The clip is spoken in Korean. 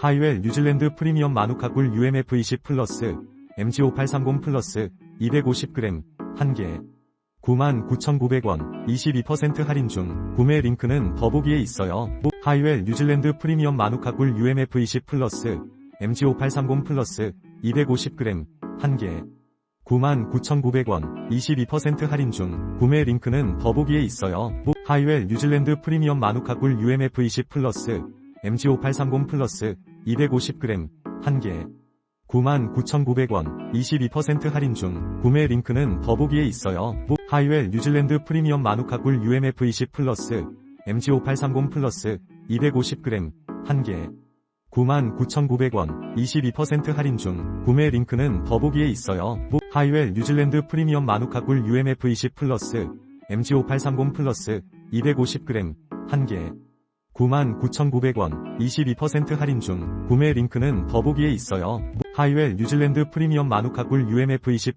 하이웰 뉴질랜드 프리미엄 마누카꿀 UMF20 플러스 MG5830 플러스 250g 1개 99,900원 22% 할인 중 구매 링크는 더보기에 있어요. 하이웰 뉴질랜드 프리미엄 마누카꿀 UMF20 플러스 MG5830 플러스 250g 1개 99,900원 22% 할인 중 구매 링크는 더보기에 있어요. 하이웰 뉴질랜드 프리미엄 마누카꿀 UMF20 플러스 MG5830 플러스 250g 1개 99,900원 22% 할인 중 구매 링크는 더보기에 있어요. 하이웰 뉴질랜드 프리미엄 마누카꿀 UMF20 플러스 MG5830 플러스 250g 1개 99,900원 22% 할인 중 구매 링크는 더보기에 있어요. 하이웰 뉴질랜드 프리미엄 마누카꿀 UMF20 플러스 MG5830 플러스 250g 1개 99,900원 22% 할인 중 구매 링크는 더보기에 있어요. 하이웰 뉴질랜드 프리미엄 마누카꿀 UMF20 플러스